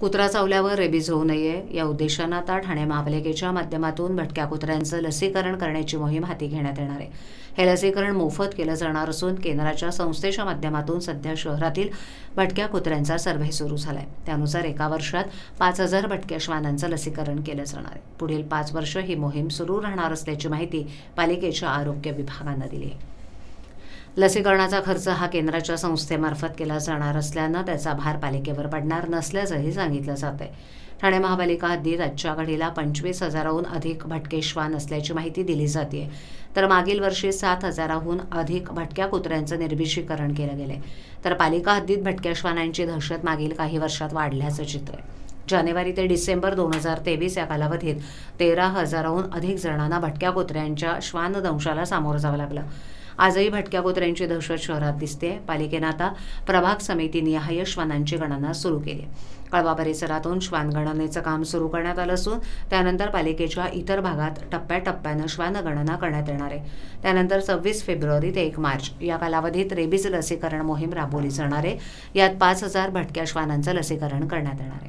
कुत्रा चावल्यावर रेबीज होऊ नये. या उद्देशानं आता ठाणे महापालिकेच्या माध्यमातून भटक्या कुत्र्यांचं लसीकरण करण्याची मोहीम हाती घेण्यात येणार आहे. हे लसीकरण मोफत केलं जाणार असून केंद्राच्या संस्थेच्या माध्यमातून सध्या शहरातील भटक्या कुत्र्यांचा सर्व्हे सुरू झाला आहे त्यानुसार एका वर्षात पाच हजार भटक्या श्वानांचं लसीकरण केलं जाणार आहे. पुढील पाच वर्ष ही मोहीम सुरू राहणार असल्याची माहिती पालिकेच्या आरोग्य विभागानं दिली आहे. लसीकरणाचा खर्च हा केंद्राच्या संस्थेमार्फत केला जाणार असल्यानं त्याचा भार पालिकेवर पडणार नसल्याचंही सांगितलं जात आहे ठाणे महापालिका हद्दीत आजच्या घडीला पंचवीस हजाराहून अधिक भटके श्वान असल्याची माहिती दिली जाते तर मागील वर्षी सात हजाराहून अधिक भटक्या कुत्र्यांचं निर्विषीकरण केलं गेलं तर पालिका हद्दीत भटक्या श्वानांची दहशत मागील काही वर्षात वाढल्याचं चित्र आहे. जानेवारी ते डिसेंबर दोन हजार तेवीस या कालावधीत तेरा हजाराहून अधिक जणांना भटक्या कुत्र्यांच्या श्वानदंशाला सामोरं जावं लागलं. आजही भटक्या कुत्र्यांची दहशत शहरात दिसते. पालिकेनं आता प्रभाग समितीनिहाय श्वानांची गणना सुरू केली. कळवा परिसरातून श्वान गणनेचं काम सुरू करण्यात आलं असून त्यानंतर पालिकेच्या इतर भागात टप्प्याटप्प्यानं श्वान गणना करण्यात येणार आहे. त्यानंतर सव्वीस फेब्रुवारी ते एक मार्च या कालावधीत रेबीज लसीकरण मोहीम राबवली जाणार आहे. यात पाच हजार भटक्या श्वानांचं लसीकरण करण्यात येणार आहे.